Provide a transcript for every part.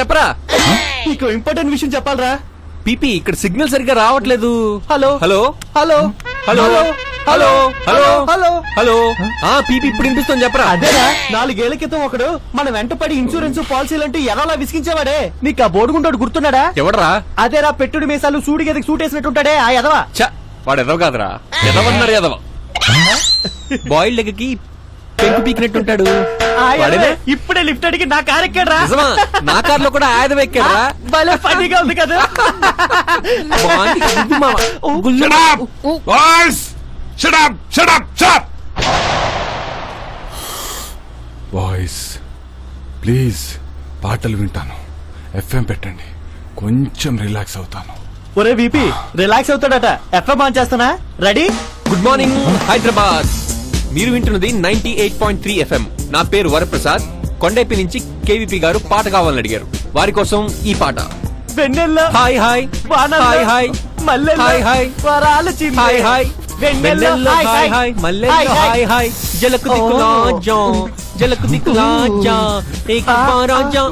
చెప్పరా? నీకు ఇంపార్టెంట్ విషయం చెప్పాలరా. పీపీ ఇక్కడ సిగ్నల్ సరిగ్గా రావట్లేదు. Hello. Hello. Hello. Hello. Hello. Hello. Hello. Hello. ఆ పీపీ ఇప్పుడు వినిపిస్తుంది చెప్పరా? అదేరా నాలుగేళ్ళ క్రితం ఒకడు మన వెంట పడి ఇన్సూరెన్స్ పాలసీలంటూ ఎలాలా విసిగించేవాడే. నీకు ఆ బోర్డుగుంటాడు గుర్తున్నాడా? ఎవడరా? అదేరా పెట్టుడు మీసాలు సూడి గదికి సూట్ వేసినట్టుంటాడే ఆ ఎదవా చ వాడు ఎదవ కాదురా. ఎదవన్నారు ఎదవ బాయిల్డ్ ఎగ్కి పెంకు వాడేనా? ఎదవే ఇప్పుడే లిఫ్ట్ అడిగి నా కార్ ఎక్కాడ్రా. నిజమా? నా కార్లో కూడా ఆయుధం ఎక్కారా భలే ఫన్నీగా ఉంది కదా. బాగుంది. గుద్దు మామ. గుల్లు మామ. బాయ్స్ ప్లీజ్ పాటలు వింటాను. ఎఫ్ఎం పెట్టండి. కొంచెం రిలాక్స్ అవుతాను. ఒరే విపి రిలాక్స్ అవుతాడట. ఎఫ్ఎం ఆన్ చేస్తానా రెడీ గుడ్ మార్నింగ్ హైదరాబాద్ మీరు వింటున్నది ninety eight point three FM. నా పేరు వరప్రసాద్. కొండైపి నుంచి కేవీపీ గారు పాట కావాలని అడిగారు. వారి కోసం ఈ పాట. వెన్నెల్ల హాయ్ హాయ్. హాయ్ హాయ్. మల్లెల్ల, హాయ్ హాయ్. వరాల. హాయ్ హాయ్. వెన్నెల్ల, హాయ్ హాయ్ హాయ్. మల్లెల్లో హాయ్ హాయ్. జలకు దిక్కులా ఓ. జా జలకు ఏక్ బార్ ఆజా.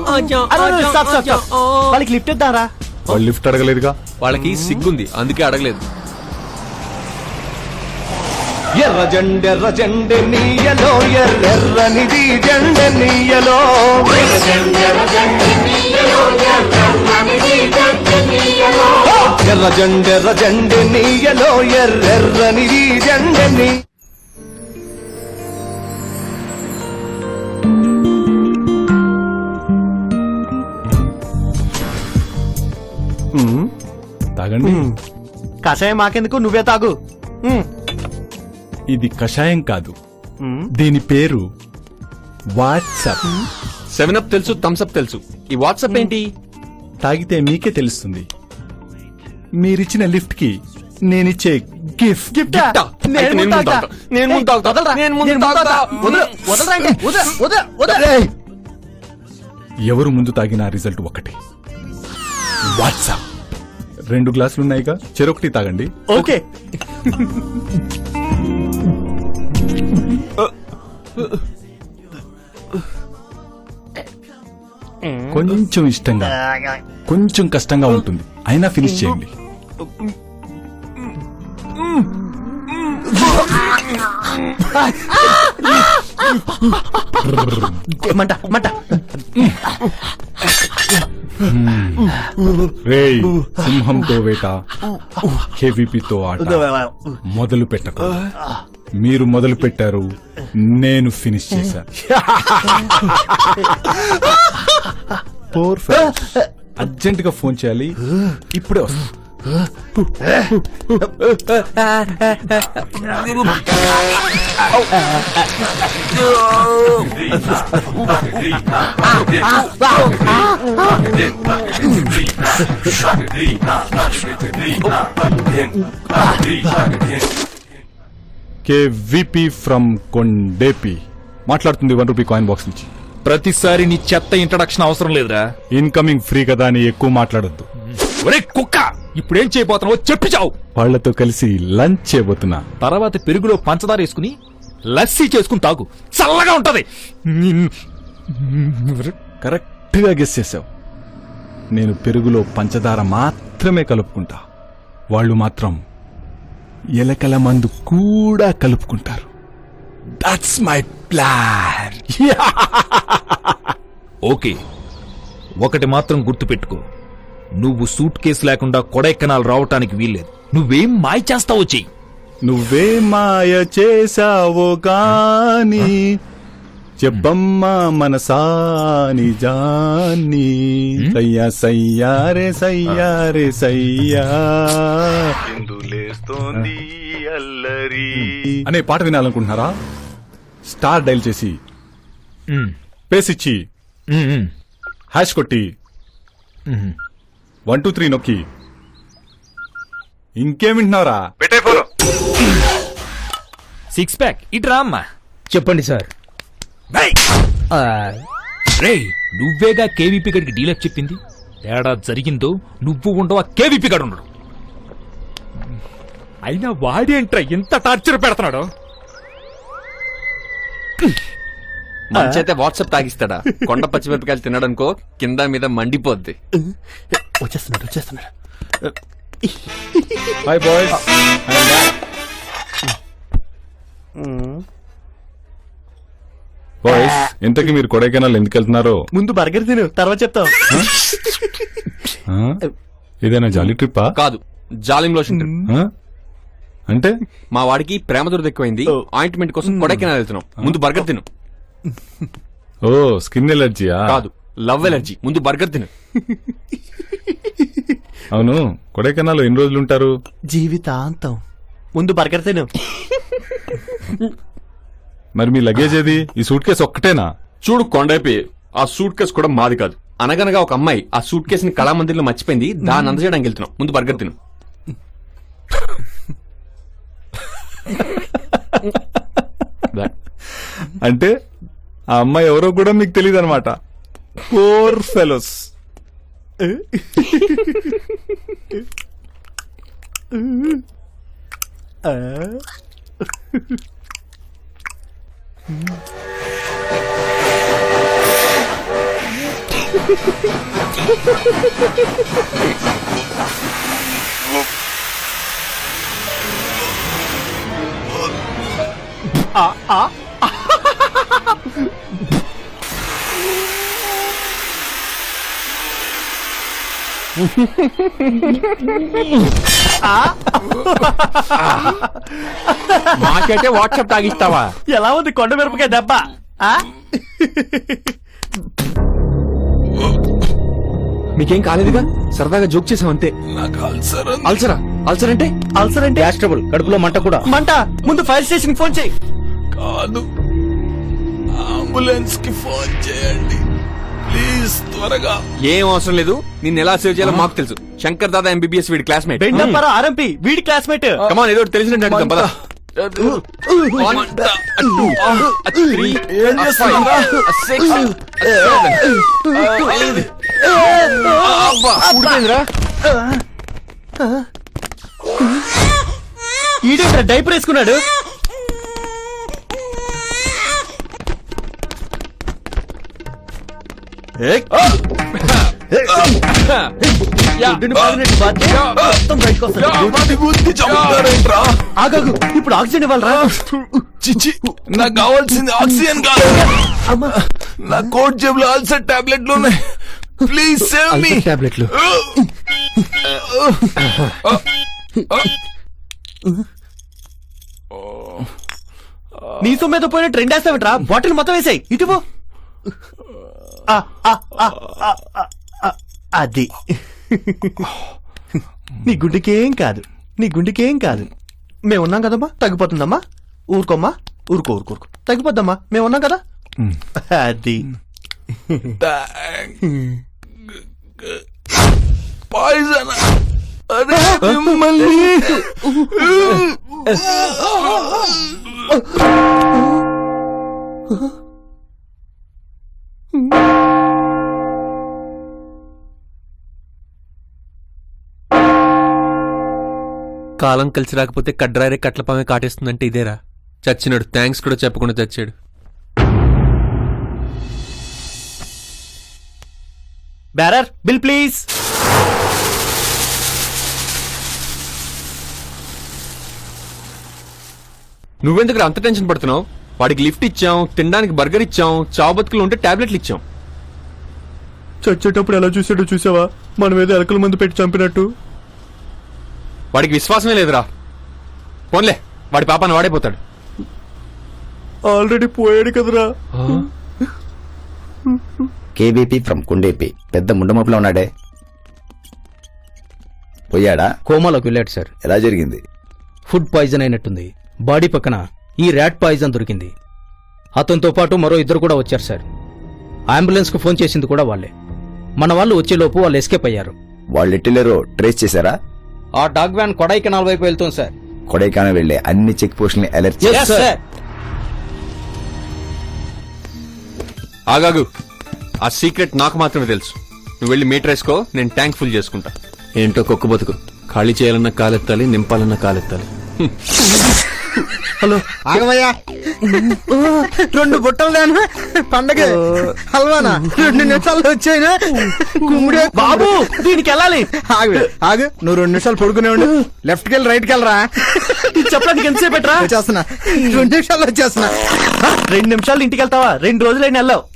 వాళ్ళకి లిఫ్ట్ ఇద్దారా? వాళ్ళు లిఫ్ట్ అడగలేదుగా? వాళ్ళకి సిగ్గుంది అందుకే అడగలేదు. ఎర్ర జెండెర్ర జెండె నీయలో ఎర్రెర్రనిది జెండె నీయలో. ఎర్ర జెండెర్ర జెండె నీయలో ఎర్రెర్రనిది జెండె నీ తాగండి. కషాయం మాకెందుకు? నువ్వే తాగు. ఇది కషాయం కాదు. దీని పేరు వాట్సాప్ సెవెన్ అప్ తెలుసు థమ్స్ అప్ తెలుసు ఈ వాట్సాప్ ఏంటి తాగితే మీకే తెలుస్తుంది మీరిచ్చిన లిఫ్ట్కి నేనిచ్చే గిఫ్ట్ గిఫ్ట్? నేను అయితే నేను ముందు ముందు తాగుతా. తాగుతా. నేను ముందు తాగుతా. వదలరా. నేను ముందు నేను ముందు తాగుతా. తాగుతా. వదలు. వదలరా అంటే. వదలు. వదలు. వదలు. ఎవరు ముందు తాగిన రిజల్ట్ ఒకటి వాట్సాప్ రెండు గ్లాసులు ఉన్నాయిగా చెరొకటి తాగండి ఓకే కొంచెం ఇష్టంగా. కొంచెం కష్టంగా ఉంటుంది. అయినా ఫినిష్ చేయండి. మంట మంట. రేయ్ సింహంతో వేట కేవీపీతో ఆట మొదలు పెట్టకు. మీరు మొదలు పెట్టారు నేను ఫినిష్ చేశాను అర్జెంట్గా ఫోన్ చేయాలి ఇప్పుడే వస్తా. KVP from Kondepi. మాట్లాడుతుంది వన్ రూపీ కాయిన్ బాక్స్ నుంచి. ప్రతిసారి నీ చెత్త ఇంట్రడక్షన్ అవసరం లేదురా. ఇన్కమింగ్ ఫ్రీ కదా అని ఎక్కువ మాట్లాడొద్దు. ఒరే కుక్క! ఇప్పుడేం చేయబోతున్నావో చెప్పి చావు. వాళ్ళతో కలిసి లంచ్ చేయబోతున్నా. తర్వాత పెరుగులో పంచదార వేసుకుని లస్సీ చేసుకుని తాగు. చల్లగా ఉంటది. కరెక్ట్గా గెస్ చేసావు. నేను పెరుగులో పంచదార మాత్రమే కలుపుకుంటా. వాళ్ళు మాత్రం ఎలకల మందు కూడా కలుపుకుంటారు. That's my plan okay. ఒకటి మాత్రం గుర్తుపెట్టుకో. నువ్వు సూట్ కేసు లేకుండా కొడైకెనాల్ రావటానికి వీల్లేదు. నువ్వేం మాయ చేస్తావో చెయ్యి. నువ్వే మాయ చేసావో గాని చెప్పమ్మా మనసాని జాని సయ్యా సయ్యారే సయ్యారే సయ్యా ఎందులేస్తోంది అల్లరి. అనే పాట వినాలనుకుంటున్నారా? స్టార్ డైల్ చేసి పేస్ ఇచ్చి హ్యాష్ కొట్టి. వన్ టూ త్రీ నొక్కి. ఇంకేం వింటున్నారా సిక్స్ ప్యాక్. ఇట్రా అమ్మా. చెప్పండి సార్. రేయ్! నువ్వేగా కేవీపీ గడికి డీలప్ చెప్పింది? తేడా జరిగిందో నువ్వు ఉండవా కేవీపీ గడు ఉండడు అయినా వాడేంట్రా ఎంత టార్చర్ పెడుతున్నాడు? మంచి అయితే వాట్సాప్ తాగిస్తాడా? కొండ పచ్చిమిరపకాయలు తినడానికో కింద మీద మండిపోద్ది. వచ్చేస్తున్నాడు వచ్చేస్తున్నాడు. హాయ్ బాయ్స్ బాయ్స్ ఇంతకీ మీరు కొడైకెనాల్ ఎందుకు వెళ్తున్నారో? ముందు బర్గర్ తిను తర్వాత చెప్తాం. ఆ? ఇదేనా జాలీ ట్రిప్పా? కాదు జాలిం లోషన్? అంటే? మా వాడికి ప్రేమ దురద ఎక్కువైంది ఆయింట్మెంట్ కోసం కొడైకెనాల్ వెళ్తున్నాం. ముందు బర్గర్ తిను. ఓ స్కిన్ ఎలర్జీయా? కాదు లవ్ ఎలర్జీ. ముందు బర్గర్ తిను. అవును కొడైకెనాల్ ఎన్ని రోజులు ఉంటారు జీవితాంతం. ముందు బర్గర్ తిను. మరి మీ లగేజ్ ఏది? ఈ సూట్ కేసు ఒక్కటేనా? చూడు కొండైపోయి ఆ సూట్ కేసు కూడా మాది కాదు. అనగనగా ఒక అమ్మాయి ఆ సూట్ కేసుని కళామందిర్లో మర్చిపోయింది. దాన్ని అందజేయడానికి వెళ్తున్నాం. ముందు బర్గర్ తిను. అంటే ఆ అమ్మాయి ఎవరో కూడా మీకు తెలియదు అనమాట ఫోర్ ఫెలోస్ మాకైతే వాట్సాప్ తాగిస్తావా? ఎలా ఉంది కొండ మిరపకాయ దెబ్బ? ఆ? మీకేం కాలేదుగా? సరదాగా జోక్ చేసాం అంతే. అల్సరా అల్సర్ అంటే అల్సర్? అంటే గ్యాస్ ట్రబుల్ కడుపులో మంట కూడా. మంట. ముందు ఫైర్ స్టేషన్ ఫోన్ చేయి. కాదు. అంబులెన్స్కి ఫోన్ చేయండి. ప్లీజ్ త్వరగా. ఏం అవసరం లేదు. నిన్ను ఎలా సేవ్ చేయాలో మాకు తెలుసు. శంకర్ దాదా ఎంబీబీఎస్ వీడి క్లాస్మేట్ బెండప్పరా ఆర్ఎంపీ వీడి క్లాస్మేట్ కమాన్ ఏదో ఒకటి తెలిసినట్టు అడుగుదాం, పద. One, a two, a three, a five, a six, a seven, a eight. అబ్బా, ఉడిపోయిందిరా. ఈడేంట్రా డైపర్ వేసుకున్నాడు? ఆగాగు ఇప్పుడు ఆక్సిజన్ ఇవ్వాలరా. చిచి నాకు కావాల్సింది ఆక్సిజన్ కాదు. నా కోట్ జేబులో అల్సర్ టాబ్లెట్లు ఉన్నాయి. ప్లీజ్ సేవ్ మీ టాబ్లెట్లు. నీ సొమ్మేదో పోయిన ట్రెండ్ వేస్తావిట్రా బాటిల్ మొత్తం వేసాయి. ఇటు పో. ఆ, ఆ, ఆ, ఆ, ఆ, ఆ, అది. నీ గుండెకేం కాదు. నీ గుండెకేం కాదు. మేము ఉన్నాం కదమ్మా? తగ్గిపోతుందమ్మా? ఊరుకోమ్మా? ఊరుకో ఊరుకో ఊరుకో. తగ్గిపోద్దమ్మా? మేము ఉన్నాం కదా అది. పాయిజన్ అరే మిమ్మల్ని. కాలం కలిసి రాకపోతే కడ్రారే కట్లపామే కాటేస్తుందంటే ఇదేరా. చచ్చినాడు థ్యాంక్స్ కూడా చెప్పకుండా చచ్చాడు. Bearer bill please. నువ్వెందుకు అంత టెన్షన్ పడుతున్నావు? వాడికి లిఫ్ట్ ఇచ్చాం తినడానికి బర్గర్ ఇచ్చాం చావు బతుకులు ఉంటే టాబ్లెట్లు ఇచ్చాం. చచ్చేటప్పుడు ఎలా చూసాడో చూసావా? మనం ఏదో ఎలకల మందు పెట్టి చంపినట్టు. వాడికి విశ్వాసమే లేదురా. పోన్లే వాడి పాపాన్ని వాడైపోతాడు ఆల్రెడీ పోయాడు కదరా. KBP from Kundepi. పెద్ద ముండమపులో ఉన్నాడే. పోయాడా? కోమాలోకి వెళ్ళాడు సార్. ఎలా జరిగింది? ఫుడ్ పాయిజన్ అయినట్టుంది. బాడీ పక్కన ఈ ర్యాట్ పాయిజన్ దొరికింది. అతనితో పాటు మరో ఇద్దరు కూడా వచ్చారు సార్. అంబులెన్స్కు ఫోన్ చేసింది కూడా వాళ్ళే. మన వాళ్ళు వచ్చేలోపు వాళ్ళు ఎస్కేప్ అయ్యారు. వాళ్ళు ఎట్టిలేరో ట్రేస్ చేశారా? ఆ డాగ్ వ్యాన్ కొడైకెనాల్ వైపు వెళ్తుంది సార్. కొడైకానల్ వెళ్ళే అన్ని చెక్ పోస్టుల్ని అలర్ట్ చేసి sir. ఆగాగు. ఆ సీక్రెట్ నాకు మాత్రమే తెలుసు. నువ్వు వెళ్ళి మీటర్ వేసుకో నేను ట్యాంక్ ఫుల్ చేసుకుంటా. ఏంటో కుక్క బతుకు. ఖాళీ చేయాలన్న కాలెత్తాలి నింపాలన్న కాలెత్తాలి. హలో. ఆగమయ్యా రెండు బుట్టలు దానా? పండగ. హల్వానా? రెండు నిమిషాల్లో వచ్చాయినా? కుమ్ముడే బాబు దీనికి వెళ్ళాలి. ఆగు. ఆగు. నువ్వు రెండు నిమిషాలు పడుకునే ఉండు. లెఫ్ట్కి వెళ్ళి రైట్కి వెళ్ళరా. ఇది చెప్పడానికి ఎంతసేపు పెట్టరా? వచ్చేస్తున్నా. రెండు నిమిషాల్లో వచ్చేస్తున్నా. రెండు నిమిషాలు ఇంటికి వెళ్తావా? రెండు రోజులైనా వెళ్ళావు